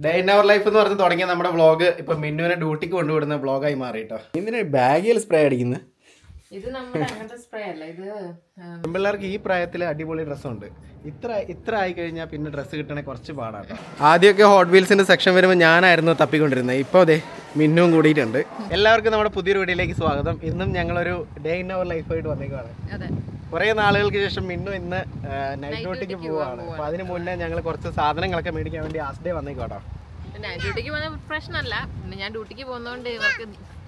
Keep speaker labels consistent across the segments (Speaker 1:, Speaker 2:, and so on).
Speaker 1: Day in our life എന്ന് പറഞ്ഞ് തുടങ്ങിയ നമ്മുടെ വ്ളോഗ് ഇപ്പൊ മിന്നുവിനെ ഡ്യൂട്ടിക്ക് കൊണ്ടുവിടുന്ന വ്ളോഗായി മാറി എന്തിനാ ബാഗിൽ സ്പ്രേ അടിക്കുന്നത്
Speaker 2: ഇത് നമ്മുടെ അങ്ങനത്തെ സ്പ്രേ അല്ല ഇത്
Speaker 1: പെൺപിള്ളേർക്ക് ഈ പ്രായത്തിൽ അടിപൊളി ഡ്രസ്സുണ്ട്. ഇത്ര ഇത്ര ആയി കഴിഞ്ഞാൽ പിന്നെ ഡ്രസ്സ് കിട്ടണേ കുറച്ച് പാടാണ് ആദ്യമൊക്കെ ഹോട്ട് വീൽസിന്റെ സെക്ഷൻ വരുമ്പോൾ ഞാനായിരുന്നു തപ്പിക്കൊണ്ടിരുന്നത്. ഇപ്പോൾ അതെ മിന്നും കൂടിയിട്ടുണ്ട്. എല്ലാവർക്കും നമ്മുടെ പുതിയൊരു വീഡിയോയിലേക്ക് സ്വാഗതം. ഇന്നും ഞങ്ങളൊരു ഡേ ഇൻ അവർ ലൈഫായിട്ട് വന്നേക്കാണ്
Speaker 2: അതെ.
Speaker 1: കുറേ നാളുകൾക്ക് ശേഷം മിന്നു ഇന്ന് നൈറ്റ് ഡ്യൂട്ടിക്ക് പോവാണ്. അപ്പൊ അതിന് മുന്നേ ഞങ്ങൾ കുറച്ച് സാധനങ്ങളൊക്കെ മേടിക്കാൻ വേണ്ടി ആസ് ഡേ വന്നേക്കോട്ടോ
Speaker 2: പിന്നെ ഡ്യൂട്ടിക്ക് പോകുന്ന പ്രശ്നമല്ല പിന്നെ ഞാൻ ഡ്യൂട്ടിക്ക് പോകുന്നതുകൊണ്ട് ഇവർക്ക്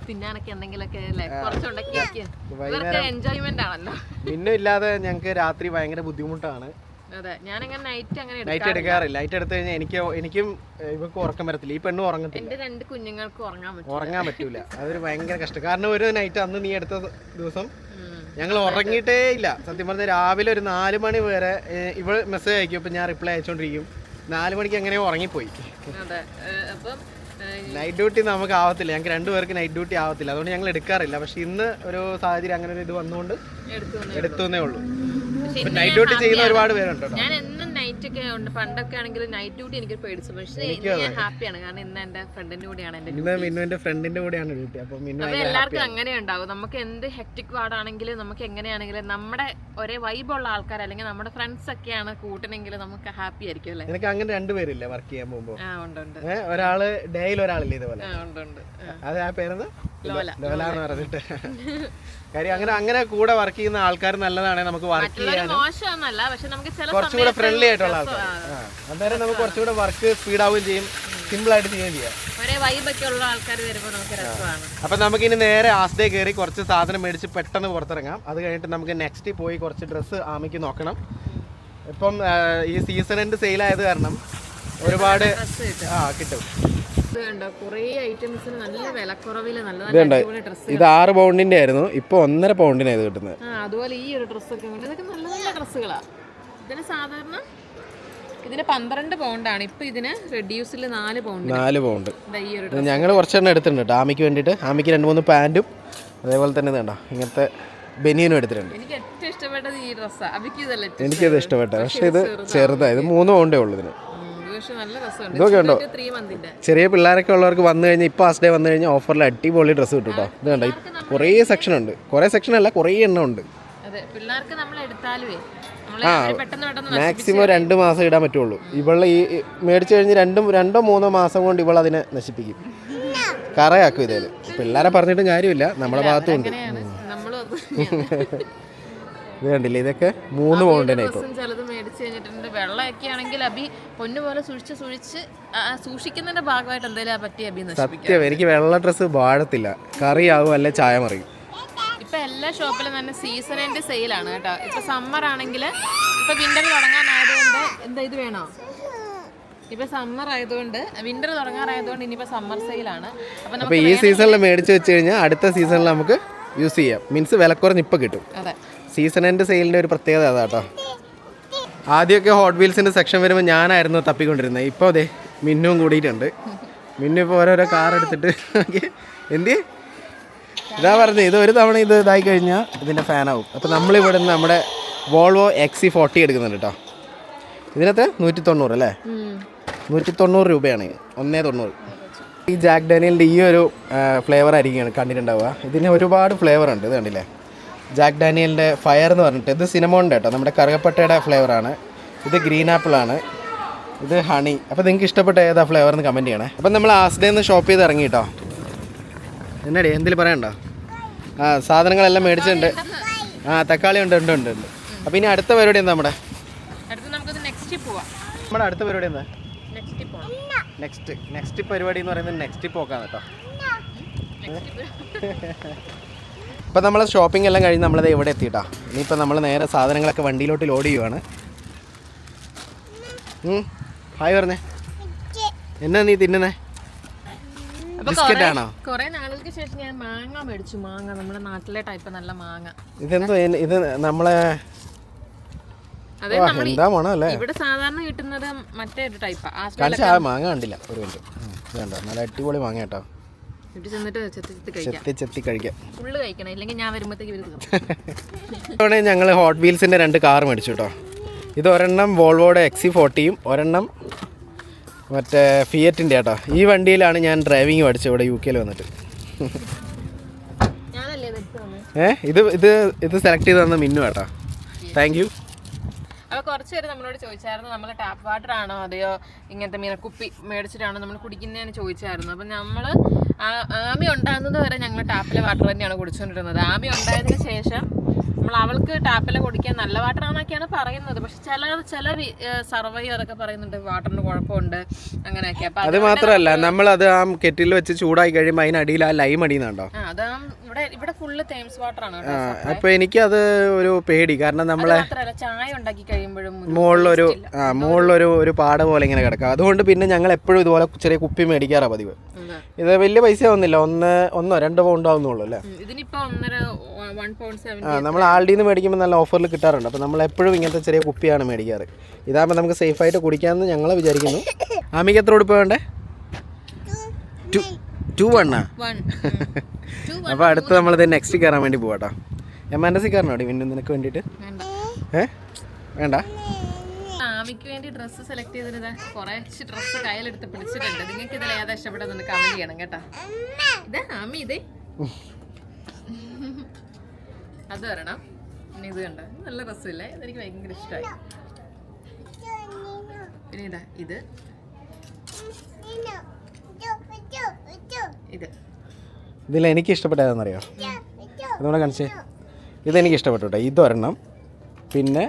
Speaker 2: തിന്നാനൊക്കെ എന്തെങ്കിലുമൊക്കെ കുറച്ചുണ്ടാക്കി. ഇവർക്ക് എൻജോയ്മെന്റ് ആണല്ലോ.
Speaker 1: മിന്നു ഇല്ലാതെ ഞങ്ങൾക്ക് രാത്രി ഭയങ്കര ബുദ്ധിമുട്ടാണ്.
Speaker 2: അതെ ഞാനങ്ങനെ നൈറ്റ് അങ്ങനെ
Speaker 1: നൈറ്റ്
Speaker 2: എടുക്കാറില്ല.
Speaker 1: നൈറ്റ് എടുത്തു കഴിഞ്ഞാൽ എനിക്ക് എനിക്കും ഏഹ്, ഇവക്ക് ഉറക്കം വരത്തില്ല. ഈ പെണ്ണും ഉറങ്ങത്തില്ല.
Speaker 2: എന്റെ രണ്ട് കുഞ്ഞുങ്ങൾക്ക് ഉറങ്ങാൻ പറ്റില്ല
Speaker 1: ഉറങ്ങാൻ പറ്റൂല. അതൊരു ഭയങ്കര കഷ്ടം കാരണം ഒരു നൈറ്റ് അന്ന് നീ എടുത്ത ദിവസം ഞങ്ങൾ ഉറങ്ങിയിട്ടേ ഇല്ല. സത്യം പറഞ്ഞാൽ രാവിലെ ഒരു നാല് മണി വരെ ഇവൾ മെസ്സേജ് അയക്കും. ഇപ്പം ഞാൻ റിപ്ലൈ അയച്ചുകൊണ്ടിരിക്കും നാല് മണിക്ക് എങ്ങനെയോ ഉറങ്ങിപ്പോയി.
Speaker 2: അതെ അപ്പം
Speaker 1: നൈറ്റ് ഡ്യൂട്ടി നമുക്ക് ആവത്തില്ല. ഞങ്ങൾക്ക് രണ്ടുപേർക്ക് നൈറ്റ് ഡ്യൂട്ടി ആവത്തില്ല. അതുകൊണ്ട് ഞങ്ങൾ എടുക്കാറില്ല. പക്ഷെ ഇന്ന് ഒരു സാഹചര്യം അങ്ങനെ ഒരു ഇത് വന്നുകൊണ്ട്
Speaker 2: എടുത്തു
Speaker 1: ഉള്ളൂ. നൈറ്റ് ഡ്യൂട്ടി ചെയ്യുന്ന. ഒരുപാട് പേരുണ്ട്
Speaker 2: ഞാൻ എന്നും നൈറ്റ് ഒക്കെ ഉണ്ട്. പണ്ടൊക്കെ ആണെങ്കിൽ നൈറ്റ് ഡ്യൂട്ടി എനിക്ക് പേടിച്ചു. പക്ഷേ ഞാൻ ഹാപ്പിയാണ് കാരണം ഇന്ന് എന്റെ ഫ്രണ്ടിന്റെ കൂടെയാണ് എന്റെ
Speaker 1: മിന്നുവിന്റെ ഫ്രണ്ടിന്റെ കൂടെയാണ് ഡ്യൂട്ടി അപ്പൊ മിന്നു
Speaker 2: എല്ലാവർക്കും അങ്ങനെ ഉണ്ടാവും. നമുക്ക് എന്ത് ഹെക്ടിക് വാർഡാണെങ്കിലും നമുക്ക് എങ്ങനെയാണെങ്കിലും നമ്മുടെ ഒരേ വൈബുള്ള ആൾക്കാർ അല്ലെങ്കിൽ നമ്മുടെ ഫ്രണ്ട്സ് ഒക്കെയാണ് കൂട്ടണെങ്കിൽ നമുക്ക് ഹാപ്പി ആയിരിക്കും അല്ലേ?
Speaker 1: എനിക്ക് അങ്ങനെ രണ്ടുപേരില്ലേ വർക്ക് ചെയ്യാൻ പോകുമ്പോ? ഒരാൾ ഡേയിൽ ഒരാളില്ലേ ഇതുപോലെ? അത് ആ പേരെന്താ?
Speaker 2: ലോല.
Speaker 1: ലോല എന്ന് പറഞ്ഞിട്ട്. കാര്യം അങ്ങനെ അങ്ങനെ കൂടെ വർക്ക് ചെയ്യുന്ന ആൾക്കാർ നല്ലതാണെങ്കിൽ നമുക്ക് വർക്ക് ചെയ്യാൻ
Speaker 2: മറ്റുള്ളവര് മോശമൊന്നല്ല പക്ഷെ നമുക്ക് ചില
Speaker 1: കുറച്ചുകൂടെ ഫ്രണ്ട്ലി ആയിട്ടുള്ള
Speaker 2: രസം-
Speaker 1: ആൾക്കാർ ആ. അന്നേരം നമുക്ക് കുറച്ചുകൂടെ വർക്ക് സ്പീഡ് ആവുകയും ചെയ്യും. സിമ്പിൾ ആയിട്ട് ചെയ്യുകയും ചെയ്യാം.
Speaker 2: ഒരേ വൈബൊക്കെ ഉള്ള ആൾക്കാർ വരുമ്പോൾ നമുക്ക് രസമാണ്.
Speaker 1: അപ്പൊ നമുക്ക് ഇനി നേരെ ആസ്തേ കയറി കുറച്ച് സാധനം മേടിച്ച് പെട്ടെന്ന് പുറത്തിറങ്ങാം. അത് കഴിഞ്ഞിട്ട് നമുക്ക് നെക്സ്റ്റ് പോയി കുറച്ച് ഡ്രസ്സ് ആമിക്ക് നോക്കണം. ഇപ്പം ഈ സീസൺ എൻഡ് സെയിലായത് കാരണം ഒരുപാട് ആ കിട്ടും.
Speaker 2: ഇത് കണ്ടോ? കുറേ ഐറ്റംസിന് നല്ല വിലക്കുറവിൽ നല്ല നല്ല ഡ്രസ്സ്
Speaker 1: ഇത് ആറ് പൗണ്ടിന്റെ ആയിരുന്നു. ഇപ്പൊ ഒന്നര പൗണ്ടിനായിരുന്നു കിട്ടുന്നത്.
Speaker 2: ആ അതുപോലെ ഈ ഒരു ഡ്രസ്സൊക്കെ ഉണ്ട് ഇതൊക്കെ നല്ല നല്ല ഡ്രസ്സുകളാ ഇതിന് സാധാരണ ഇതിന് പന്ത്രണ്ട് പൗണ്ടാണ് ഇപ്പൊ ഇതിന് റെഡ്യൂസിൽ നാല് പൗണ്ട്
Speaker 1: നാല് പൗണ്ട് ഞങ്ങൾ കുറച്ചെണ്ണം എടുത്തിട്ടുണ്ട് കേട്ടോ ആമിക്ക് വേണ്ടിയിട്ട്. ആമിക്ക് രണ്ട് മൂന്ന് പാന്റും അതേപോലെ തന്നെ വേണ്ട ഇങ്ങനത്തെ ബനിയനും എടുത്തിട്ടുണ്ട്.
Speaker 2: എനിക്ക് ഏറ്റവും ഇഷ്ടപ്പെട്ടത് ഈ ഡ്രസ്സാണ്
Speaker 1: എനിക്കിത് ഇഷ്ടപ്പെട്ട പക്ഷേ ഇത് ചെറുതാണ്. ഇത് മൂന്ന് പൗണ്ടേ ഉള്ളൂ ഇതിന്. ഇതൊക്കെ ഉണ്ടോ?
Speaker 2: മന്തിന്റെ
Speaker 1: ചെറിയ പിള്ളേരൊക്കെ ഉള്ളവർക്ക് വന്നു കഴിഞ്ഞാൽ ഇപ്പൊ ഫസ്റ്റ് ഡേ വന്നു കഴിഞ്ഞാൽ ഓഫറിൽ അടിപൊളി ഡ്രസ്സ് കിട്ടും കേട്ടോ ഇത് കണ്ടോ? കുറേ സെക്ഷൻ ഉണ്ട്. കുറേ സെക്ഷൻ അല്ല കുറേ എണ്ണം ഉണ്ട്.
Speaker 2: അതെ പിള്ളേർക്ക് നമ്മൾ എടുത്താലുവേ
Speaker 1: മാക്സിമം രണ്ട് മാസം ഇടാൻ പറ്റുള്ളൂ. ഇവളെ ഈ മേടിച്ചു കഴിഞ്ഞ് രണ്ടും രണ്ടോ മൂന്നോ മാസം കൊണ്ട് ഇവൾ അതിനെ നശിപ്പിക്കും. കറയാക്കും ഇതേൽ. പിള്ളേരെ പറഞ്ഞിട്ടും കാര്യമില്ല. നമ്മളെ ഭാഗത്തും ഉണ്ട്.
Speaker 2: അങ്ങനെയാണ് നമ്മളും
Speaker 1: ഇത് കണ്ടില്ലേ? ഇതൊക്കെ മൂന്ന് പൗണ്ടിനെ ഇപ്പൊ.
Speaker 2: ദിവസം ചിലത് മേടിച്ച് കഴിഞ്ഞിട്ടുണ്ട്. വെള്ളമൊക്കെ ആണെങ്കിൽ അബി പൊന്നു പോലെ സൂക്ഷിച്ച് സൂക്ഷിച്ച് ആ, ആ സൂക്ഷിക്കുന്നതിന്റെ ഭാഗമായിട്ട് എന്തെങ്കിലും പറ്റി അബി
Speaker 1: സത്യം എനിക്ക് വെള്ള ഡ്രസ്സ് വാഴത്തില്ല. കറിയാവും അല്ലെ ചായ മറിയും.
Speaker 2: എല്ലാ ഷോപ്പിലും തന്നെ സീസൺ എൻഡ് സെയിലാണ് കേട്ടോ. ഇപ്പൊ സമ്മർ ആണെങ്കിൽ ഇപ്പൊ വിന്റർ തുടങ്ങാനായതുകൊണ്ട് എന്താ ഇത് വേണോ? ഇപ്പൊ സമ്മർ ആയതുകൊണ്ട് വിന്റർ തുടങ്ങാറായതുകൊണ്ട് ഇനിയിപ്പോ സമ്മർ സെയിലാണ് അപ്പൊ
Speaker 1: ഈ സീസണിൽ മേടിച്ചു വെച്ച് കഴിഞ്ഞാൽ അടുത്ത സീസണിൽ നമുക്ക് യൂസ് ചെയ്യാം. മീൻസ് വിലക്കുറഞ്ഞ് ഇപ്പൊ കിട്ടും. സീസൺ എൻഡ് സെയിലിന്റെ ഒരു പ്രത്യേകത അതാ കേട്ടോ ആദ്യമൊക്കെ ഹോട്ട് വീൽസിന്റെ സെക്ഷൻ വരുമ്പോൾ ഞാനായിരുന്നു തപ്പിക്കൊണ്ടിരുന്നത്. ഇപ്പോൾ അതെ മിന്നും കൂടിയിട്ടുണ്ട്. മിന്നു ഇപ്പോൾ ഓരോരോ കാർ എടുത്തിട്ട് എന്ത്? ഇതാ പറഞ്ഞത് ഇത് ഒരു തവണ ഇത് ഇതായി കഴിഞ്ഞാൽ ഇതിന്റെ ഫാനാവും. അപ്പോൾ നമ്മളിവിടെ നിന്ന് നമ്മുടെ വോൾവോ എക്സി ഫോർട്ടി എടുക്കുന്നുണ്ട് കേട്ടോ ഇതിനകത്ത് നൂറ്റി തൊണ്ണൂറ് അല്ലേ. നൂറ്റി തൊണ്ണൂറ് രൂപയാണ്. ഒന്നേ തൊണ്ണൂറ്. ഈ ജാക്ക് ഡാനിയലിന്റെ ഈ ഒരു ഫ്ലേവർ ആയിരിക്കും കണ്ടിട്ടുണ്ടാവുക. ഇതിന് ഒരുപാട് ഫ്ലേവർ ഉണ്ട് ഇത് കണ്ടില്ലേ? ജാക്ക് ഡാനിയലിന്റെ ഫയർ എന്ന് പറഞ്ഞിട്ട് ഇത് സിനമോണിന്റെ കേട്ടോ നമ്മുടെ കറുകപ്പട്ടയുടെ ഫ്ലേവറാണ് ഇത് ഗ്രീൻ ആപ്പിൾ ആണ്. ഇത് ഹണി. അപ്പോൾ നിങ്ങൾക്ക് ഇഷ്ടപ്പെട്ട ഏതാ ഫ്ലേവർ എന്ന് കമന്റ് ചെയ്യണേ. അപ്പം നമ്മൾ ആസ്ഡേ ഷോപ്പ് ചെയ്ത് ഇറങ്ങി കേട്ടോ എന്നടി എന്തിൽ പറയണ്ടോ? ആ സാധനങ്ങളെല്ലാം മേടിച്ചിട്ടുണ്ട്. ആ തക്കാളി ഉണ്ട് ഉണ്ട് ഉണ്ട് ഉണ്ട്. അപ്പോൾ ഇനി അടുത്ത പരിപാടി എന്താ നമ്മുടെ? നമ്മുടെ അടുത്ത പരിപാടി എന്താ?
Speaker 2: നെക്സ്റ്റ്
Speaker 1: നെക്സ്റ്റ് നെക്സ്റ്റ് പരിപാടി എന്ന് പറയുന്നത് നെക്സ്റ്റ് പോക്കാണ് കേട്ടോ. ഇപ്പം നമ്മൾ ഷോപ്പിംഗ് എല്ലാം കഴിഞ്ഞ് നമ്മളത് ഇവിടെ എത്തിയിട്ടാ. ഇനിയിപ്പോൾ നമ്മൾ നേരെ സാധനങ്ങളൊക്കെ വണ്ടിയിലോട്ട് ലോഡ് ചെയ്യുവാണ്. ഹായ് പറഞ്ഞേ. എന്നാ നീ തിന്നുന്നേ? ബിസ്ക്കറ്റ് ആണോ?
Speaker 2: കുറെ നാളുകൾക്ക് ശേഷം ഞാൻ മാങ്ങ മേടിച്ചു. മാങ്ങ നമ്മുടെ നാട്ടിലെ ടൈപ്പ് നല്ല മാങ്ങ.
Speaker 1: ഇതെന്തോ ഇത് നമ്മളെ
Speaker 2: അതെ നമ്മൾ
Speaker 1: എന്താ മണം അല്ലേ
Speaker 2: ഇവിടെ സാധാരണ കിട്ടുന്നത് മറ്റേ ഒരു ടൈപ്പാ
Speaker 1: മാങ്ങ കണ്ടില്ല. ഒരു മിനിറ്റ്. കണ്ടോ നല്ല അടിപൊളി മാങ്ങ കേട്ടോ. ഞങ്ങൾ ഹോട്ട് വീൽസിന്റെ രണ്ട് കാർ മേടിച്ചു കേട്ടോ. ഇത് ഒരെണ്ണം വോൾവോയുടെ എക്സി ഫോർട്ടിയും ഒരെണ്ണം മറ്റേ ഫിയറ്റിന്റെ കേട്ടോ. ഈ വണ്ടിയിലാണ് ഞാൻ ഡ്രൈവിംഗ് പഠിച്ചത് ഇവിടെ യു കെയിൽ വന്നിട്ട്.
Speaker 2: ഞാനല്ലേ ഇത്
Speaker 1: ഏ? ഇത് ഇത് ഇത് സെലക്ട് ചെയ്ത് തന്ന മിന്നു കേട്ടോ. താങ്ക് യു
Speaker 2: അപ്പോൾ കുറച്ച് പേര് നമ്മളോട് ചോദിച്ചായിരുന്നു നമ്മൾ ടാപ്പ് വാട്ടർ ആണോ അതെയോ ഇങ്ങനത്തെ മീനക്കുപ്പി മേടിച്ചിട്ടാണോ നമ്മൾ കുടിക്കുന്നതെന്ന് ചോദിച്ചായിരുന്നു. അപ്പം നമ്മൾ ആമി ഉണ്ടാകുന്നത് വരെ ഞങ്ങൾ ടാപ്പിലെ വാട്ടർ തന്നെയാണ് കുടിച്ചുകൊണ്ടിരുന്നത് ആമി ഉണ്ടായതിന് ശേഷം നമ്മൾ അവൾക്ക് ടാപ്പിലെ കുടിക്കാൻ നല്ല വാട്ടർ ആണെന്നൊക്കെയാണ് പറയുന്നത്. പക്ഷെ ചില ചില സർവൈവറൊക്കെ പറയുന്നുണ്ട് വാട്ടറിന് കുഴപ്പമുണ്ട് അങ്ങനെയൊക്കെ.
Speaker 1: അത് മാത്രമല്ല നമ്മൾ അത് ആ കെറ്റിൽ വെച്ച് ചൂടായി കഴിയുമ്പോൾ അതിനടിയിൽ ആ ലൈം അടിയുന്നുണ്ടോ?
Speaker 2: അതാ ഇവിടെ ഇവിടെ ഫുള്ള് തേംസ് വാട്ടർ ആണ്
Speaker 1: അപ്പൊ എനിക്കത് ഒരു പേടി. കാരണം നമ്മളെ
Speaker 2: ചായ ഉണ്ടാക്കി കഴിയുമ്പോഴും
Speaker 1: മുകളിലൊരു ആ മുകളിലൊരു ഒരു പാട പോലെ ഇങ്ങനെ കിടക്കുക അതുകൊണ്ട് പിന്നെ ഞങ്ങൾ എപ്പോഴും ഇതുപോലെ ചെറിയ കുപ്പി മേടിക്കാറാ പതിവ്. ഇത് വലിയ പൈസ ഒന്നില്ല ഒന്ന് ഒന്നോ രണ്ടോ പൗണ്ട് ആവുന്നുള്ളൂ അല്ലേ? ആ നമ്മൾ ആൾഡിയിൽ നിന്ന് മേടിക്കുമ്പോൾ നല്ല ഓഫറിൽ കിട്ടാറുണ്ട്. അപ്പോൾ നമ്മൾ എപ്പോഴും ഇങ്ങനത്തെ ചെറിയ കുപ്പിയാണ് മേടിക്കാറ്. ഇതാകുമ്പോൾ നമുക്ക് സേഫ് ആയിട്ട് കുടിക്കാമെന്ന് ഞങ്ങൾ വിചാരിക്കുന്നു. ആമിക്ക് എത്ര ഉടുപ്പ് വേണ്ടേ? ടു ടു വണ്ണാ
Speaker 2: വൺ ആ
Speaker 1: അപ്പോൾ അടുത്ത് നമ്മളിത് നെക്സ്റ്റ് കയറാൻ വേണ്ടി പോവാട്ടോ എം എൻ എസ് കയറണോടി പിന്നെ നിനക്ക് വേണ്ടിട്ട്?
Speaker 2: വേണ്ട.
Speaker 1: ഏ? വേണ്ട.
Speaker 2: ആമിക്ക് വേണ്ടി ഡ്രസ്സ് സെലക്ട് ചെയ്തിരുന്ന. കുറച്ച് ഡ്രസ്സ് കയ്യിലെടുത്ത് പിടിച്ചിട്ടുണ്ട്. നിങ്ങൾക്ക് ഇതിൽ ഏതാ കമന്റ് ചെയ്യണം കേട്ടോ. ഇത് ആമി ഇതേ. അത് വരണം. പിന്നെ ഇത് കണ്ട? നല്ല രസമില്ലേ ഇതെനിക്ക് ഭയങ്കര ഇഷ്ടമായി. പിന്നെ ഇതാ ഇത്. ഇത്.
Speaker 1: ഇതിൽ എനിക്ക് ഇഷ്ടപ്പെട്ടതെന്നറിയോ അതുകൊണ്ട് കാണിച്ചേ. ഇതെനിക്ക് ഇഷ്ടപ്പെട്ടു കേട്ടോ ഇതൊരെണ്ണം. പിന്നെ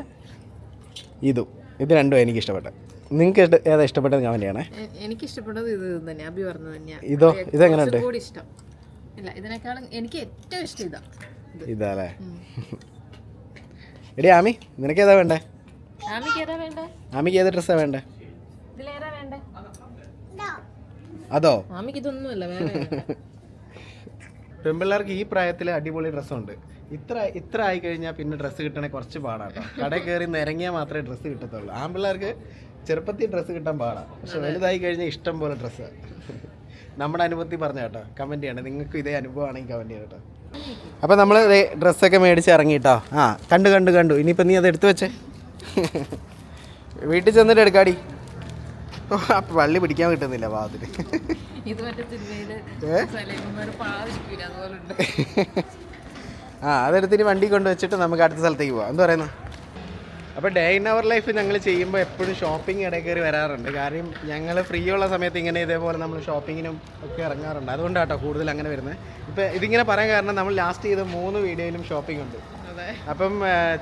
Speaker 1: ഇതും. ഇത് രണ്ടും എനിക്ക് ഇഷ്ടപ്പെട്ടത് നിങ്ങൾക്ക് ഏതാ ഇഷ്ടപ്പെട്ടത് ഞാൻ ചെയ്യണേ
Speaker 2: എനിക്ക് ഇഷ്ടപ്പെട്ടത് ഇത് തന്നെ അഭി പറഞ്ഞത് തന്നെയാണ്
Speaker 1: ഇതോ? ഇതെങ്ങനെയുണ്ട്
Speaker 2: ഇഷ്ടം. ഇല്ല ഇതിനേക്കാളും എനിക്ക് ഏറ്റവും ഇഷ്ടം ഇതാ. ഇത്.
Speaker 1: ഇതാല്ലേ? എടി ആമി നിനക്ക് ഏതാ വേണ്ടേ?
Speaker 2: ആമിക്ക് ഏതാ വേണ്ടേ?
Speaker 1: ആമിക്ക് ഏത് ഡ്രസ്സാണ് വേണ്ടേ
Speaker 2: ഇതിലേതാ വേണ്ടേ
Speaker 1: അതോ?
Speaker 2: മാമിക്ക് ഇതൊന്നുമല്ല വേറെ.
Speaker 1: പെൺപിള്ളേർക്ക് ഈ പ്രായത്തിൽ അടിപൊളി ഡ്രസ് ഉണ്ട് ഇത്ര ഇത്ര ആയി കഴിഞ്ഞാൽ പിന്നെ ഡ്രസ്സ് കിട്ടണേ കുറച്ച് പാടാണ് കടയിൽ കയറി നിരങ്ങിയാൽ മാത്രമേ ഡ്രസ്സ് കിട്ടത്തുള്ളൂ. ആൺപിള്ളേർക്ക് ചെറുപ്പത്തിൽ ഡ്രസ്സ് കിട്ടാൻ പാടാണ് പക്ഷെ വലുതായി കഴിഞ്ഞാൽ ഇഷ്ടം പോലെ ഡ്രസ്സ്. നമ്മുടെ അനുഭവത്തിൽ പറഞ്ഞ കേട്ടോ കമന്റ് ചെയ്യണം. നിങ്ങൾക്ക് ഇതേ അനുഭവമാണെങ്കിൽ കമന്റ് ചെയ്യാം കേട്ടോ. അപ്പോൾ നമ്മൾ ഡ്രസ്സൊക്കെ മേടിച്ച് ഇറങ്ങിട്ടോ ആ കണ്ടു കണ്ടു കണ്ടു. ഇനിയിപ്പോൾ നീ അത് എടുത്തു വെച്ചേ. വീട്ടിൽ ചെന്നിട്ട് എടുക്കാടി. അപ്പം വള്ളി പിടിക്കാൻ കിട്ടുന്നില്ല
Speaker 2: ഉണ്ട്.
Speaker 1: ആ അതെടുത്തിട്ട് വണ്ടി കൊണ്ട് വെച്ചിട്ട് നമുക്ക് അടുത്ത സ്ഥലത്തേക്ക് പോവാം. എന്താ പറയുന്നത് അപ്പോൾ ഡേ ഇൻ അവർ ലൈഫ് ഞങ്ങൾ ചെയ്യുമ്പോൾ എപ്പോഴും ഷോപ്പിംഗ് ഇടയിൽ കയറി വരാറുണ്ട്. കാര്യം ഞങ്ങൾ ഫ്രീ ഉള്ള സമയത്ത് ഇങ്ങനെ ഇതേപോലെ നമ്മൾ ഷോപ്പിങ്ങിനും ഒക്കെ ഇറങ്ങാറുണ്ട്. അതുകൊണ്ടാട്ടോ കൂടുതൽ അങ്ങനെ വരുന്നത്. ഇപ്പോൾ ഇതിങ്ങനെ പറയാൻ കാരണം നമ്മൾ ലാസ്റ്റ് ചെയ്ത മൂന്ന് വീഡിയോയിലും ഷോപ്പിംഗ് ഉണ്ട്. അപ്പം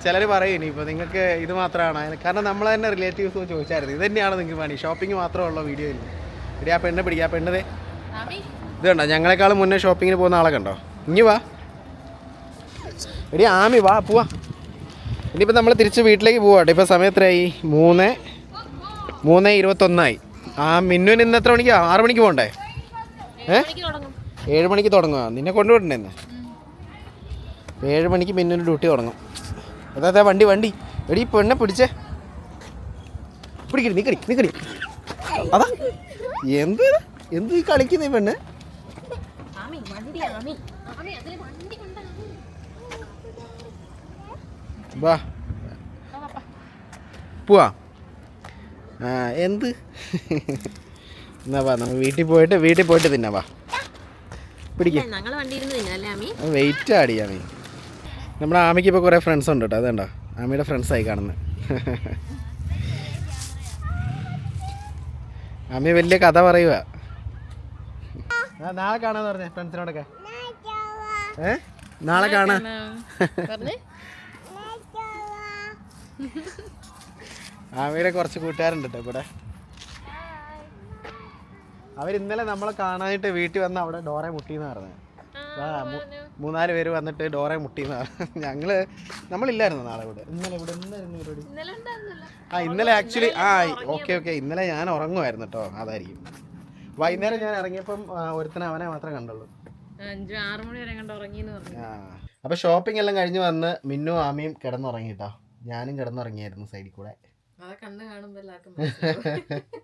Speaker 1: ചിലർ പറയും ഇനിയിപ്പോൾ നിങ്ങൾക്ക് ഇത് മാത്രമാണ് കാരണം നമ്മൾ തന്നെ റിലേറ്റീവ്സ് ചോദിച്ചായിരുന്നു. ഇത് തന്നെയാണ് നിങ്ങൾക്ക് പണി. ഷോപ്പിംഗ് മാത്രമുള്ള വീഡിയോ ഇല്ല? ആ പെണ്ണ് പിടിക്കുക ആ പെണ്ണതേ
Speaker 2: ആമി
Speaker 1: ഇത് കണ്ടോ? ഞങ്ങളെക്കാളും മുന്നേ ഷോപ്പിങ്ങിന് പോകുന്ന ആളെ കണ്ടോ? ഇനി വാ. എടി ആമി വാ പോവാ. ഇനിയിപ്പോൾ നമ്മൾ തിരിച്ച് വീട്ടിലേക്ക് പോവാട്ടെ. ഇപ്പോൾ സമയത്രയായി മൂന്ന് മൂന്ന് ഇരുപത്തൊന്നായി. ആ മിന്നുവിന് ഇന്ന് എത്ര മണിക്കാണ് ആറ് മണിക്ക് പോകണ്ടേ
Speaker 2: ഏഹ്
Speaker 1: ഏഴ് മണിക്ക് തുടങ്ങുക നിന്നെ കൊണ്ടുവിടണ്ടേ ഇന്ന്? ഏഴ് മണിക്ക് പിന്നെ ഒരു ഡ്യൂട്ടി തുടങ്ങും. അതാ വണ്ടി വണ്ടി. എടി പെണ്ണെ പിടിച്ചേ. പിടിക്കടി നിക്കടി നിക്കടി. അതാ. എന്ത്? എന്ത് ഈ കളിക്കുന്ന ഈ പെണ്ണ്? വാ പോവാ. ആ എന്ത്? എന്നാ വാ നമ്മൾ വീട്ടിൽ പോയിട്ട് വീട്ടിൽ പോയിട്ട് തിന്നാ വാ. പിടിക്കാം. വെയിറ്റ് ആടിയാ നീ നമ്മുടെ ആമയ്ക്ക് ഇപ്പോൾ കുറേ ഫ്രണ്ട്സ് ഉണ്ട് കേട്ടോ അതുണ്ടോ ആമയുടെ ഫ്രണ്ട്സായി കാണുന്നത് ആമി വലിയ കഥ പറയുക നാളെ കാണാന്ന് പറഞ്ഞ ഫ്രണ്ട്സിനോടൊക്കെ. ഏ? നാളെ കാണാ.
Speaker 2: പറഞ്ഞേ.
Speaker 1: ആമയുടെ കുറച്ച് കൂട്ടുകാരുണ്ട് കേട്ടോ ഇവിടെ. അവരിന്നലെ ഇന്നലെ നമ്മളെ കാണാനായിട്ട് വീട്ടിൽ വന്ന് അവിടെ ഡോറെ മുട്ടിന്ന് പറഞ്ഞത് മൂന്നാൽ പേര് വന്നിട്ട് ഡോറെ മുട്ടിന്ന് പറഞ്ഞു. ഞങ്ങൾ നമ്മളില്ലായിരുന്നു നാളെ ഇവിടെ. ഇന്നലെ ഇവിടെ പരിപാടി. ആ ഇന്നലെ ആക്ച്വലി ആ ഓക്കെ ഓക്കെ. ഇന്നലെ ഞാൻ ഉറങ്ങുമായിരുന്നു കേട്ടോ അതായിരിക്കും. വൈകുന്നേരം ഞാൻ ഇറങ്ങിയപ്പം ഒരുത്തനെ അവനെ മാത്രമേ കണ്ടുള്ളൂ.
Speaker 2: അപ്പൊ ആറ് മണി വരെ കണ്ട് ഉറങ്ങിന്ന് പറഞ്ഞു.
Speaker 1: ആ. അപ്പോൾ ഷോപ്പിംഗ് എല്ലാം കഴിഞ്ഞ് വന്ന് മിന്നു ആമിയും കിടന്നുറങ്ങി കേട്ടോ ഞാനും കിടന്നുറങ്ങിയായിരുന്നു സൈഡിൽ കൂടെ.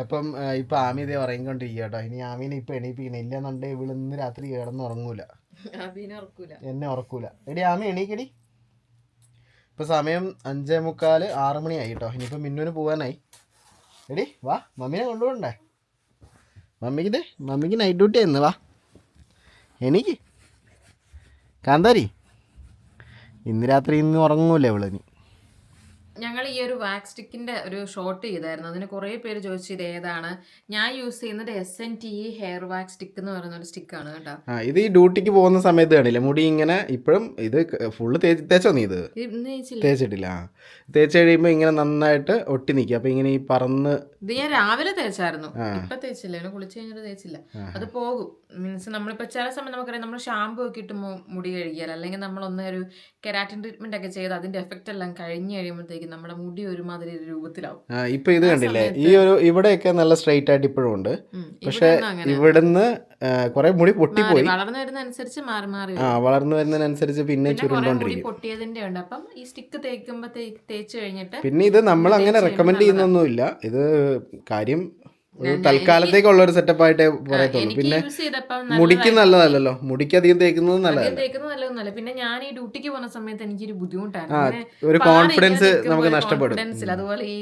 Speaker 1: അപ്പം ഇപ്പൊ ആമി ഇതേ ഉറങ്ങിക്കൊണ്ടിരിക്കുക കേട്ടോ. ഇനി ആമീനെ ഇപ്പൊ എണീപ്പിക്കണം. ഇല്ലെന്നുണ്ടെങ്കിൽ ഇവൾ ഇന്ന് രാത്രി
Speaker 2: കേടന്ന് ഉറങ്ങൂല.
Speaker 1: എന്നെ ഉറക്കൂല. എടി ആമി എണീക്കടി. ഇപ്പൊ സമയം അഞ്ചേ മുക്കാൽ ആറ് മണിയായി കേട്ടോ. ഇനിയിപ്പോ മിന്നുവിന് പോവാനായി. എടി വാ. മമ്മീനെ കൊണ്ടുപോകണ്ടേ? മമ്മിക്ക് ദേ മമ്മിക്ക് നൈറ്റ് ഡ്യൂട്ടി ആയിരുന്നു. വാ. എനിക്ക് കാന്താരി ഇന്ന് രാത്രി ഇന്ന് ഉറങ്ങൂല ഇവിടെ നീ
Speaker 2: ഞങ്ങൾ ഈ ഒരു വാക്സ് സ്റ്റിക്കിന്റെ ഒരു ഷോട്ട് ചെയ്തായിരുന്നു. അതിന് കുറേ പേര് ചോദിച്ചു ഇത് ഏതാണ്? ഞാൻ യൂസ് ചെയ്യുന്നത് S N T hair wax stick എന്ന് പറയുന്ന ഒരു സ്റ്റിക്കാണ് കേട്ടോ.
Speaker 1: ആ ഇത് ഈ ഡ്യൂട്ടിക്ക് പോകുന്ന സമയത്ത് കാണില്ല മുടി ഇങ്ങനെ ഇപ്പോഴും ഇത് ഫുള്ള് തേച്ച് നീ ഇത്? തേച്ചിട്ടില്ല. തേച്ച് കഴിയുമ്പോൾ ഇങ്ങനെ നന്നായിട്ട് ഒട്ടി നിൽക്കും അപ്പോൾ ഇങ്ങനെ ഈ പറന്ന്
Speaker 2: ഇത് ഞാൻ രാവിലെ തേച്ചായിരുന്നു. ഇപ്പൊ തേച്ചില്ല. കുളിച്ചു കുളിച്ച് കഴിഞ്ഞിട്ട് തേച്ചില്ല. അത് പോകും. മീൻസ് നമ്മളിപ്പോ ചില സമയം നമുക്കറിയാം നമ്മൾ ഷാമ്പു ഒക്കെ ഇട്ട് മുടി കഴുകിയാൽ അല്ലെങ്കിൽ നമ്മൾ ഒന്ന് ഒരു കെരാറ്റിൻ ട്രീറ്റ്മെന്റ് ഒക്കെ ചെയ്ത് അതിന്റെ എഫക്റ്റ് എല്ലാം കഴിഞ്ഞ് കഴിയുമ്പോഴത്തേക്കും നമ്മുടെ മുടി ഒരുമാതിരി ഒരു രൂപത്തിലാവും.
Speaker 1: ഇപ്പൊ ഇത് കണ്ടില്ലേ? ഈ ഒരു ഇവിടെയൊക്കെ നല്ല സ്ട്രൈറ്റ് ആയിട്ട് ഇപ്പോഴും ഉണ്ട്. പക്ഷേ ഇവിടുന്ന് കുറെ മുടി പൊട്ടിപ്പോയി.
Speaker 2: പോയി വളർന്നു വരുന്ന അനുസരിച്ച് മാറി മാറി
Speaker 1: ആ വളർന്നു വരുന്നതിനനുസരിച്ച് പിന്നെ ചുരുണ്ടോണ്ടിരിക്കും.
Speaker 2: പൊട്ടിയതിന്റെ ഉണ്ട്. അപ്പം ഈ സ്റ്റിക്ക് തേക്കുമ്പോ തേച്ച് കഴിഞ്ഞിട്ട്
Speaker 1: പിന്നെ ഇത് നമ്മൾ അങ്ങനെ റെക്കമെൻഡ് ചെയ്യുന്നൊന്നുമില്ല. ഇത് കാര്യം തൽക്കാലത്തേക്കുള്ള ഒരു സെറ്റപ്പ് ആയിട്ടേ പറയത്തുള്ളൂ.
Speaker 2: എനിക്ക്
Speaker 1: പിന്നെ മുടിക്ക് നല്ലതല്ലല്ലോ. മുടിക്ക് അധികം തേക്കുന്നത് നല്ലതല്ല?
Speaker 2: പിന്നെ ഞാൻ ഈ ഡ്യൂട്ടിക്ക് പോകുന്ന സമയത്ത് എനിക്കൊരു ബുദ്ധിമുട്ടാണ്
Speaker 1: ഒരു കോൺഫിഡൻസ് നമുക്ക് നഷ്ടപ്പെടും.
Speaker 2: അതുപോലെ ഈ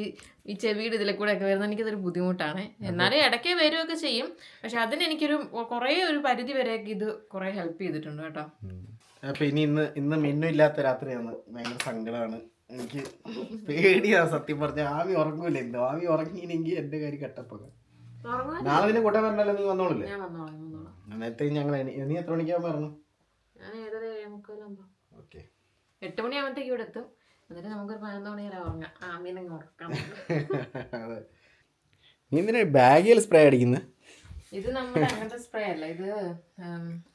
Speaker 2: ഈ ചെവിയുടെ ഇതിലെ കൂടെ ഒക്കെ വരുന്നത് എനിക്കതൊരു ബുദ്ധിമുട്ടാണ്. എന്നാലും ഇടയ്ക്ക് വരുമൊക്കെ ചെയ്യും. പക്ഷെ അതിന് എനിക്കൊരു കുറേ ഒരു പരിധി വരെ ഇത് കുറേ ഹെൽപ്പ് ചെയ്തിട്ടുണ്ട് കേട്ടോ.
Speaker 1: അപ്പൊ ഇനി ഇന്ന് ഇന്ന് മിന്നും ഇല്ലാത്ത രാത്രിയാണ്. ഭയങ്കര സങ്കടമാണ് എനിക്ക് പേടിയാ സത്യം പറഞ്ഞ. ആവി ഉറങ്ങൂല എന്തോ. ആവി ഉറങ്ങിയില്ലെങ്കിൽ എന്റെ കാര്യം കട്ടപ്പൊക്കെ നാളെ പിന്നെ കൂട്ടാൻ വരണല്ലോ നീ വന്നോളില്ലേ?
Speaker 2: ഞാൻ വന്നോളാം വന്നോളാം.
Speaker 1: നേരത്തെ ഞങ്ങൾ നീ എത്ര മണിക്കാൻ പറഞ്ഞു
Speaker 2: ഞാൻ ഏഴര ഏഴേമുക്കാലാകുമ്പോൾ
Speaker 1: ഓക്കെ.
Speaker 2: എട്ട് മണിയാകുമ്പോഴത്തേക്ക് ഇവിടെ എത്തും. എന്നിട്ട് നമുക്കൊരു പതിനൊന്ന് മണി വരെ ഉറങ്ങാം. ആ മീനെ ഉറക്കാം
Speaker 1: അതെ. നീ എന്തിനാ ബാഗിൽ സ്പ്രേ അടിക്കുന്നത്
Speaker 2: ഇത് നമ്മുടെ അങ്ങനത്തെ സ്പ്രേ അല്ല. ഇത്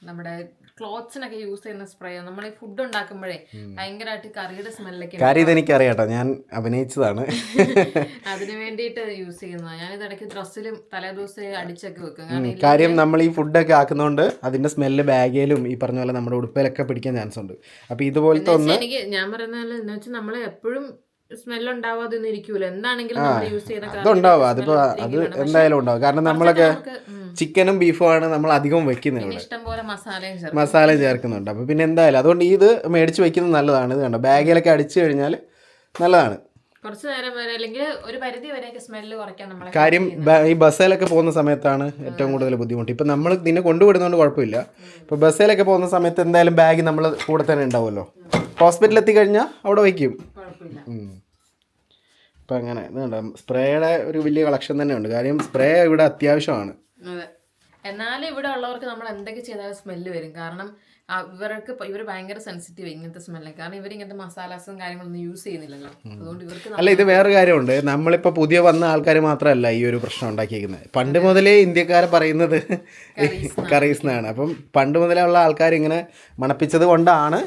Speaker 2: നമ്മുടെ ക്ലോത്ത്സിനൊക്കെ യൂസ് ചെയ്യുന്ന സ്പ്രേ. നമ്മൾ ഈ ഫുഡ് ഉണ്ടാക്കുമ്പോഴേ ഭയങ്കരമായിട്ട് കറിയുടെ സ്മെല്ലൊക്കെ
Speaker 1: കാര്യം എനിക്ക് അറിയാട്ടോ ഞാൻ അഭിനയിച്ചതാണ്.
Speaker 2: അതിനു വേണ്ടിയിട്ട് യൂസ് ചെയ്യുന്നതാണ് ഞാൻ ഇടയ്ക്ക് ഡ്രസ്സിലും തലേദിവസം അടിച്ചൊക്കെ വെക്കും.
Speaker 1: കാര്യം നമ്മൾ ഈ ഫുഡൊക്കെ ആക്കുന്നതുകൊണ്ട് അതിന്റെ സ്മെല്ല് ബാഗിലും ഈ പറഞ്ഞ പോലെ നമ്മുടെ ഉടുപ്പിലൊക്കെ പിടിക്കാൻ ചാൻസ് ഉണ്ട്. അപ്പൊ ഇതുപോലത്തെ ഒന്ന്
Speaker 2: എനിക്ക് ഞാൻ പറയുന്നത് എന്ന് വെച്ചാൽ നമ്മൾ എപ്പോഴും സ്മെൽ ഉണ്ടാവാതെ ഇരിക്കൂല എന്താണെങ്കിലും യൂസ്
Speaker 1: അതുണ്ടാവും.
Speaker 2: smell
Speaker 1: അതിപ്പോ അത് എന്തായാലും ഉണ്ടാവും. കാരണം നമ്മളൊക്കെ ചിക്കനും ബീഫും ആണ് നമ്മൾ അധികം വെക്കുന്നത് ഇവിടെ. മസാല ചേർക്കുന്നുണ്ട്. അപ്പോൾ പിന്നെ എന്തായാലും അതുകൊണ്ട് ഇത് മേടിച്ച് വെക്കുന്നത് നല്ലതാണ്. ഇത് കണ്ടോ? ബാഗിലൊക്കെ അടിച്ചു കഴിഞ്ഞാൽ നല്ലതാണ്.
Speaker 2: കുറച്ച് നേരം വരെ അല്ലെങ്കിൽ ഒരു പരിധി വരെയൊക്കെ സ്മെല്ല് കുറയ്ക്കാൻ നമ്മൾ
Speaker 1: കാര്യം ഈ ബസ്സിലൊക്കെ പോകുന്ന സമയത്താണ് ഏറ്റവും കൂടുതൽ ബുദ്ധിമുട്ട്. ഇപ്പം നമ്മൾ നിന്നെ കൊണ്ടുവിടുന്നതുകൊണ്ട് കുഴപ്പമില്ല. ഇപ്പോൾ ബസ്സിലൊക്കെ പോകുന്ന സമയത്ത് എന്തായാലും ബാഗ് നമ്മൾ കൂടെ തന്നെ ഉണ്ടാവുമല്ലോ. ഹോസ്പിറ്റലിൽ എത്തിക്കഴിഞ്ഞാൽ അവിടെ വയ്ക്കും.
Speaker 2: ഇപ്പൊ
Speaker 1: ഇപ്പം അങ്ങനെ സ്പ്രേയുടെ ഒരു വലിയ കളക്ഷൻ തന്നെ ഉണ്ട്. കാര്യം സ്പ്രേ ഇവിടെ അത്യാവശ്യമാണ്.
Speaker 2: അതെ. എന്നാലും ഇവിടെ ഉള്ളവർക്ക് നമ്മൾ എന്തൊക്കെ ചെയ്താലും സ്മെല്ല് വരും. കാരണം ഇവർക്ക് ഇവർ ഭയങ്കര സെൻസിറ്റീവ് ഇങ്ങനത്തെ സ്മെല്ല് കാരണം ഇവർ ഇങ്ങനത്തെ മസാലാസും കാര്യങ്ങളൊന്നും യൂസ് ചെയ്യുന്നില്ലല്ലോ. അതുകൊണ്ട് ഇവർക്ക്
Speaker 1: അല്ല ഇത് വേറെ കാര്യമുണ്ട്. നമ്മളിപ്പോൾ പുതിയ വന്ന ആൾക്കാർ മാത്രമല്ല ഈ ഒരു പ്രശ്നം ഉണ്ടാക്കിയിരിക്കുന്നത് പണ്ട് മുതലേ ഇന്ത്യക്കാരെ പറയുന്നത് കറീസ് എന്നാണ് അപ്പം പണ്ട് മുതലേ ഉള്ള ആൾക്കാർ ഇങ്ങനെ മണപ്പിച്ചത് കൊണ്ടാണ്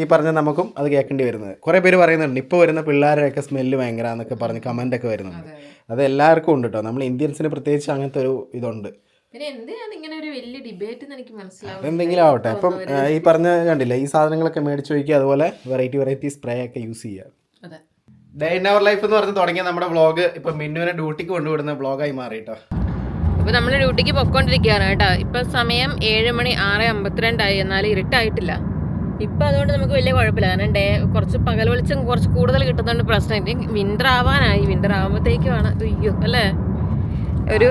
Speaker 1: ഈ പറഞ്ഞ നമുക്കും അത് കേൾക്കേണ്ടി വരുന്നത്. കുറേ പേര് പറയുന്നുണ്ട് ഇപ്പോൾ വരുന്ന പിള്ളേരെയൊക്കെ സ്മെല്ല് ഭയങ്കര എന്നൊക്കെ പറഞ്ഞ് കമന്റ് ഒക്കെ വരുന്നുണ്ട്. അത് എല്ലാവർക്കും ഉണ്ട് കേട്ടോ നമ്മൾ ഇന്ത്യൻസിന് പ്രത്യേകിച്ച് അങ്ങനത്തെ ഒരു ഇതുണ്ട്. എന്തെങ്കിലും ആവട്ടെ. അപ്പം ഈ പറഞ്ഞ കണ്ടില്ല ഈ സാധനങ്ങളൊക്കെ മേടിച്ച് വയ്ക്കുക അതുപോലെ വെറൈറ്റി വെറൈറ്റി സ്പ്രേ ഒക്കെ യൂസ് ചെയ്യുക. ഡേ ഇൻ അവർ ലൈഫ് എന്ന് പറഞ്ഞ് തുടങ്ങിയ നമ്മുടെ വ്ളോഗ് ഇപ്പൊ മിന്നുവിനെ ഡ്യൂട്ടിക്ക് കൊണ്ടുവിടുന്ന വ്ളോഗായി മാറി കേട്ടോ
Speaker 2: ഇപ്പൊ നമ്മൾ ഡ്യൂട്ടിക്ക് പൊക്കോണ്ടിരിക്കുകയാണ് കേട്ടോ. ഇപ്പൊ സമയം ഏഴ് മണി ആറ് അമ്പത്തിരണ്ടായി. എന്നാലും ഇരുട്ടായിട്ടില്ല. ഇപ്പൊ അതുകൊണ്ട് നമുക്ക് വലിയ കുഴപ്പമില്ല. കാരണം ഡേ കുറച്ച് പകൽ വെളിച്ചം കുറച്ച് കൂടുതൽ കിട്ടുന്നതുകൊണ്ട് പ്രശ്നം. വിന്റർ ആവാനായി. വിന്റർ ആവുമ്പോഴത്തേക്കുമാണ് അയ്യോ അല്ലേ? ഒരു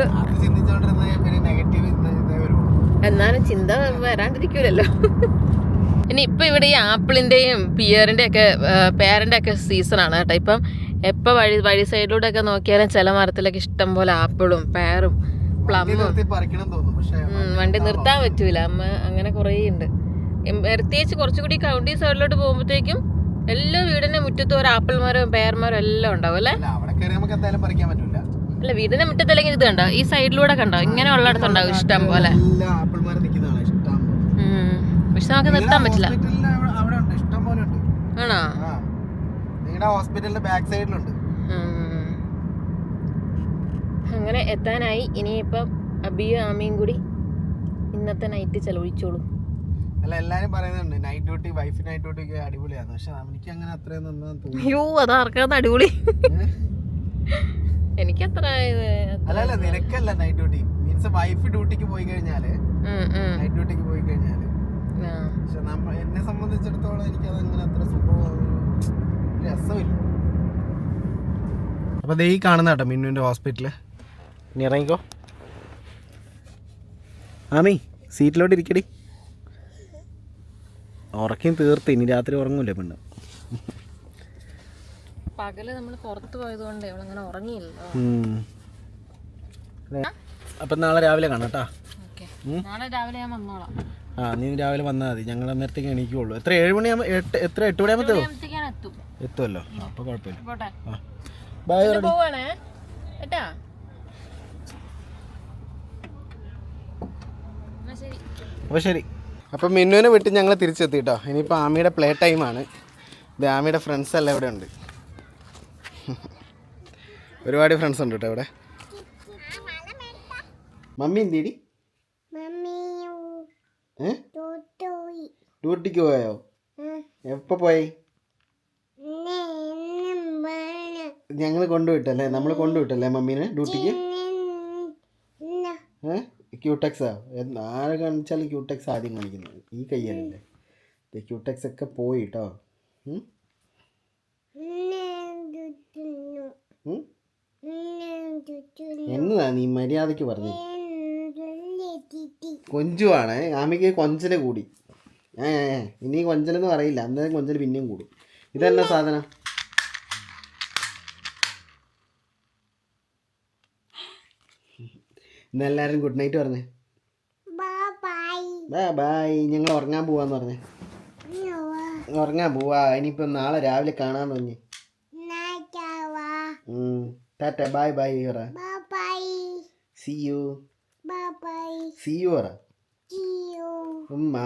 Speaker 2: എന്നാലും ചിന്ത വരാണ്ടിരിക്കൂലല്ലോ. ഇനി ഇപ്പൊ ഇവിടെ ഈ ആപ്പിളിന്റെയും പിയറിന്റെ ഒക്കെ പേരന്റെ ഒക്കെ സീസണാണ് കേട്ടോ. ഇപ്പം എപ്പോ വഴി വഴി സൈഡിലൂടെ ഒക്കെ നോക്കിയാലും ചില മരത്തിലൊക്കെ ഇഷ്ടം പോലെ ആപ്പിളും പേറും പ്ലമ്മും. വണ്ടി നിർത്താൻ പറ്റൂല. അമ്മ അങ്ങനെ കുറേ ഉണ്ട് പ്രത്യേകിച്ച് കുറച്ചുകൂടി കൗണ്ടി സൈഡിലോട്ട് പോകുമ്പോഴത്തേക്കും എല്ലാ വീടിന്റെ മുറ്റത്തും ഒരു ആപ്പിൾ മരവും പേർ മരവും എല്ലാം ഉണ്ടാവും അല്ലേ?
Speaker 1: അല്ല
Speaker 2: വീടിന്റെ മുറ്റത്തല്ലെങ്കിൽ ഇത് കണ്ടോ? ഈ സൈഡിലൂടെ കണ്ടോ? ഇങ്ങനെ ഉള്ളിടത്തുണ്ടാവും ഇഷ്ടം പോലെ. പക്ഷെ നമുക്ക് നിർത്താൻ പറ്റില്ല. ആണോ?
Speaker 1: ഹോസ്പിറ്റലിന്റെ ബാക്ക് സൈഡിലുണ്ട്
Speaker 2: അങ്ങനെ എത്താനായി. ഇനിയിപ്പം അബിയും ആമയും കൂടി ഇന്നത്തെ നൈറ്റ് ചെലവഴിച്ചോളൂ.
Speaker 1: അല്ല എല്ലാരും പറയുന്നുണ്ട് night duty wife night duty അടിപൊളിയാണ് പക്ഷെ എനിക്ക് അങ്ങനെ അത്രയും നന്നാന്ന് തോന്നുന്നു
Speaker 2: അയ്യോ അതാർക്കാന്ന് അടിപൊളി? എനിക്ക് അത്ര
Speaker 1: അല്ല അല്ല നിനക്കല്ല നൈറ്റ് ഡ്യൂട്ടി മീൻസ് വൈഫ് ഡ്യൂട്ടിക്ക് പോയി
Speaker 2: കഴിഞ്ഞാൽ.
Speaker 1: നൈറ്റ് ഡ്യൂട്ടിക്ക് പോയി
Speaker 2: കഴിഞ്ഞാൽ.
Speaker 1: പക്ഷെ നമ്മ എന്നെ സംബന്ധിച്ചിടത്തോളം എനിക്ക് അത് അങ്ങനെ അത്ര സുഖം രസമില്ല. അപ്പൊ ദേ ഈ കാണുന്ന കേട്ടോ മിന്നുവിന്റെ ഹോസ്പിറ്റൽ ഇനി ഇറങ്ങിക്കോ. ആമി സീറ്റിലോട്ട് ഇരിക്കടി. ഉറക്കിയും തീർത്ത് ഇനി രാത്രി ഉറങ്ങൂല്ലേ പെണ്ണ്?
Speaker 2: പകൽ നമ്മൾ പുറത്ത് പോയതുകൊണ്ട് അവളങ്ങനെ ഉറങ്ങിയില്ല
Speaker 1: അപ്പം നാളെ രാവിലെ കാണാം കേട്ടോ.
Speaker 2: നാളെ രാവിലെ ഞാൻ വന്നോളാം.
Speaker 1: ആ നീ രാവിലെ വന്നാൽ മതി. ഞങ്ങൾ അന്നേരത്തേക്ക് എണീക്കുള്ളൂ. എത്ര ഏഴ് മണിയാകുമ്പോൾ എട്ട് എത്ര എട്ട് മണിയാകുമ്പോൾ
Speaker 2: എത്തും?
Speaker 1: എത്തുമല്ലോ അപ്പോൾ കുഴപ്പമില്ല. ആ. ബൈ
Speaker 2: പോവാണേ? ശരി
Speaker 1: അപ്പോൾ ശരി. അപ്പം മിന്നുവിനെ വിട്ട് ഞങ്ങൾ തിരിച്ചെത്തി കേട്ടോ ഇനിയിപ്പോൾ ആമിയുടെ പ്ലേ ടൈമാണ് ഇത് ആമിയുടെ ഫ്രണ്ട്സ് എല്ലാം ഇവിടെ ഉണ്ട്. ഒരുപാട് ഫ്രണ്ട്സ് ഉണ്ട് കേട്ടോ ഇവിടെ. മമ്മി എന്തേടി? ഡ്യൂട്ടിക്ക് പോയോ? എപ്പോൾ പോയി? ഞങ്ങൾ കൊണ്ടുവിട്ടല്ലേ? നമ്മൾ കൊണ്ടുവിട്ടല്ലേ മമ്മീനെ? ഡ്യൂട്ടിക്ക് ഏ? ക്യൂടെക്സാ ആരെ കാണിച്ചാലും ക്യൂടെക്സ് ആദ്യം കാണിക്കുന്നത്? ഈ കയ്യല്ലേ? ക്യൂടെക്സ് ഒക്കെ പോയി കേട്ടോ? എന്നതാ നീ മര്യാദയ്ക്ക് പറഞ്ഞു? കൊഞ്ചുവാണ്. ആമയ്ക്ക് കൊഞ്ചൽ കൂടി. ഏ. ഇനി കൊഞ്ചലെന്ന് പറയില്ല. അന്നേരം കൊഞ്ചൽ പിന്നെയും കൂടും. ഇതെന്നാ സാധനം? ഇന്ന് എല്ലാവരും ഗുഡ് നൈറ്റ് പറഞ്ഞേ. ബൈ ബൈ ഞങ്ങൾ ഉറങ്ങാൻ പോവാന്ന് പറഞ്ഞേ. ഉറങ്ങാൻ പോവാ. ഇനിയിപ്പോ നാളെ രാവിലെ കാണാൻ തോന്നി ടാറ്റ. ബൈ ബൈ പറ സി യു സി യു ഉമ്മ.